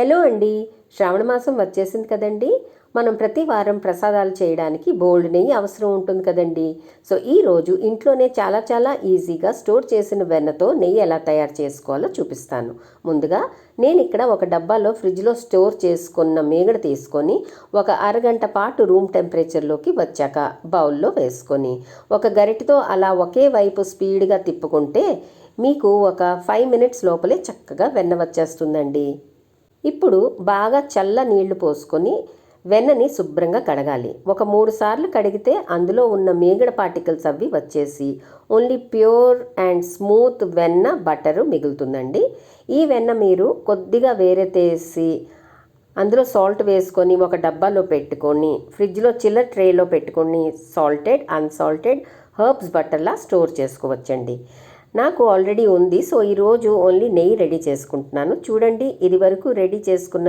Hello అండి. శ్రావణ మాసం వచ్చేసింది కదండి. మనం ప్రతి వారం ప్రసాదాలు చేయడానికి బోల్డ్ నెయ్యి అవసరం ఉంటుంది కదండి. సో ఈరోజు ఇంట్లోనే చాలా చాలా ఈజీగా స్టోర్ చేసిన వెన్నతో నెయ్యి ఎలా తయారు చేసుకోవాలో చూపిస్తాను. ముందుగా నేను ఇక్కడ ఒక డబ్బాలో ఫ్రిడ్జ్లో స్టోర్ చేసుకున్న మేగడ తీసుకొని ఒక అరగంట పాటు రూమ్ టెంపరేచర్లోకి వచ్చాక బౌల్లో వేసుకొని ఒక గరిటతో అలా ఒకే వైపు స్పీడ్గా తిప్పుకుంటే మీకు ఒక ఫైవ్ మినిట్స్ లోపలే చక్కగా వెన్న వచ్చేస్తుందండి. ఇప్పుడు బాగా చల్ల నీళ్ళు పోసుకొని వెన్నని శుభ్రంగా కడగాలి. ఒక మూడు సార్లు కడిగితే అందులో ఉన్న మేగడ పార్టికల్స్ అవి వచ్చేసి ఓన్లీ ప్యూర్ అండ్ స్మూత్ వెన్న బటరు మిగులుతుందండి. ఈ వెన్న మీరు కొద్దిగా వేరే తీసి అందులో సాల్ట్ వేసుకొని ఒక డబ్బాలో పెట్టుకొని ఫ్రిడ్జ్లో చిల్లర ట్రేలో పెట్టుకొని సాల్టెడ్ అన్సాల్టెడ్ హర్బ్స్ బట్టర్లా స్టోర్ చేసుకోవచ్చండి. నాకు ఆల్రెడీ ఉంది. సో ఈరోజు ఓన్లీ నెయ్యి రెడీ చేసుకుంటున్నాను. చూడండి ఇది వరకు రెడీ చేసుకున్న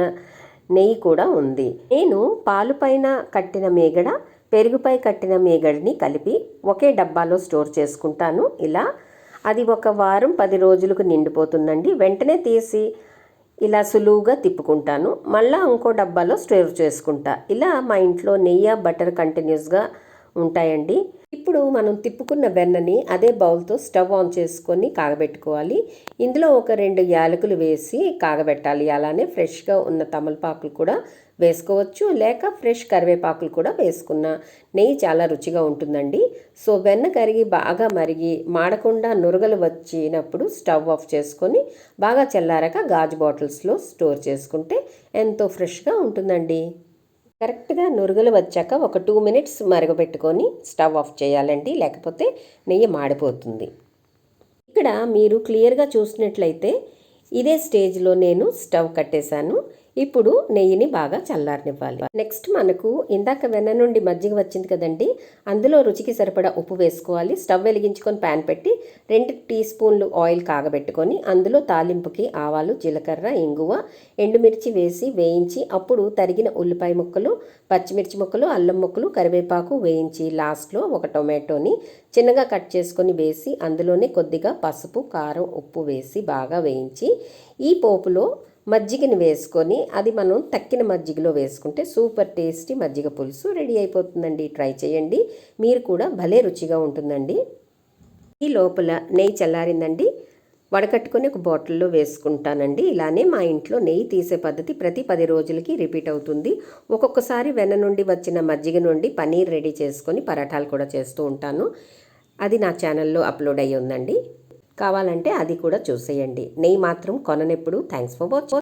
నెయ్యి కూడా ఉంది. నేను పాలు పైన కట్టిన మేగడ పెరుగుపై కట్టిన మేగడని కలిపి ఒకే డబ్బాలో స్టోర్ చేసుకుంటాను. ఇలా అది ఒక వారం పది రోజులకు నిండిపోతుందండి. వెంటనే తీసి ఇలా సులువుగా తిప్పుకుంటాను. మళ్ళీ ఇంకో డబ్బాలో స్టోర్ చేసుకుంటా. ఇలా మా ఇంట్లో నెయ్యి బటర్ కంటిన్యూస్గా ఉంటాయండి. ఇప్పుడు మనం తిప్పుకున్న వెన్నని అదే బౌల్తో స్టవ్ ఆన్ చేసుకొని కాగబెట్టుకోవాలి. ఇందులో ఒక రెండు యాలకులు వేసి కాగబెట్టాలి. అలానే ఫ్రెష్గా ఉన్న తమలపాకులు కూడా వేసుకోవచ్చు. లేక ఫ్రెష్ కరివేపాకులు కూడా వేసుకున్న నెయ్యి చాలా రుచిగా ఉంటుందండి. సో వెన్న కరిగి బాగా మరిగి మాడకుండా నురగలు వచ్చినప్పుడు స్టవ్ ఆఫ్ చేసుకొని బాగా చల్లారాక గాజు బాటిల్స్లో స్టోర్ చేసుకుంటే ఎంతో ఫ్రెష్గా ఉంటుందండి. కరెక్ట్గా నురుగులు వచ్చాక ఒక టూ మినిట్స్ మరగబెట్టుకొని స్టవ్ ఆఫ్ చేయాలండి లేకపోతే నెయ్యి మాడిపోతుంది. ఇక్కడ మీరు క్లియర్గా చూసినట్లయితే ఇదే స్టేజ్లో నేను స్టవ్ కట్టేశాను. ఇప్పుడు నెయ్యిని బాగా చల్లారనివ్వాలి. నెక్స్ట్ మనకు ఇందాక వెన్న నుండి మజ్జిగ వచ్చింది కదండి అందులో రుచికి సరిపడా ఉప్పు వేసుకోవాలి. స్టవ్ వెలిగించుకొని ప్యాన్ పెట్టి రెండు టీ స్పూన్లు ఆయిల్ కాగబెట్టుకొని అందులో తాలింపుకి ఆవాలు జీలకర్ర ఇంగువ ఎండుమిర్చి వేసి వేయించి అప్పుడు తరిగిన ఉల్లిపాయ ముక్కలు పచ్చిమిర్చి ముక్కలు అల్లం ముక్కలు కరివేపాకు వేయించి లాస్ట్లో ఒక టొమాటోని చిన్నగా కట్ చేసుకొని వేసి అందులోనే కొద్దిగా పసుపు కారం ఉప్పు వేసి బాగా వేయించి ఈ పోపులో మజ్జిగని వేసుకొని అది మనం తక్కిన మజ్జిగలో వేసుకుంటే సూపర్ టేస్టీ మజ్జిగ పులుసు రెడీ అయిపోతుందండి. ట్రై చేయండి. మీరు కూడా భలే రుచిగా ఉంటుందండి. ఈ లోపల నెయ్యి చల్లారిందండి. వడకట్టుకొని ఒక బాటిల్లో వేసుకుంటానండి. ఇలానే మా ఇంట్లో నెయ్యి తీసే పద్ధతి ప్రతి పది రోజులకి రిపీట్ అవుతుంది. ఒక్కొక్కసారి వెన్న నుండి వచ్చిన మజ్జిగ నుండి పనీర్ రెడీ చేసుకొని పరాఠాలు కూడా చేస్తూ ఉంటాను. అది నా ఛానల్లో అప్లోడ్ అయ్యి ఉందండి. కావాలంటే అది కూడా చూసేయండి. నెయ్యి మాత్రం కొననెప్పుడు. Thanks for watch.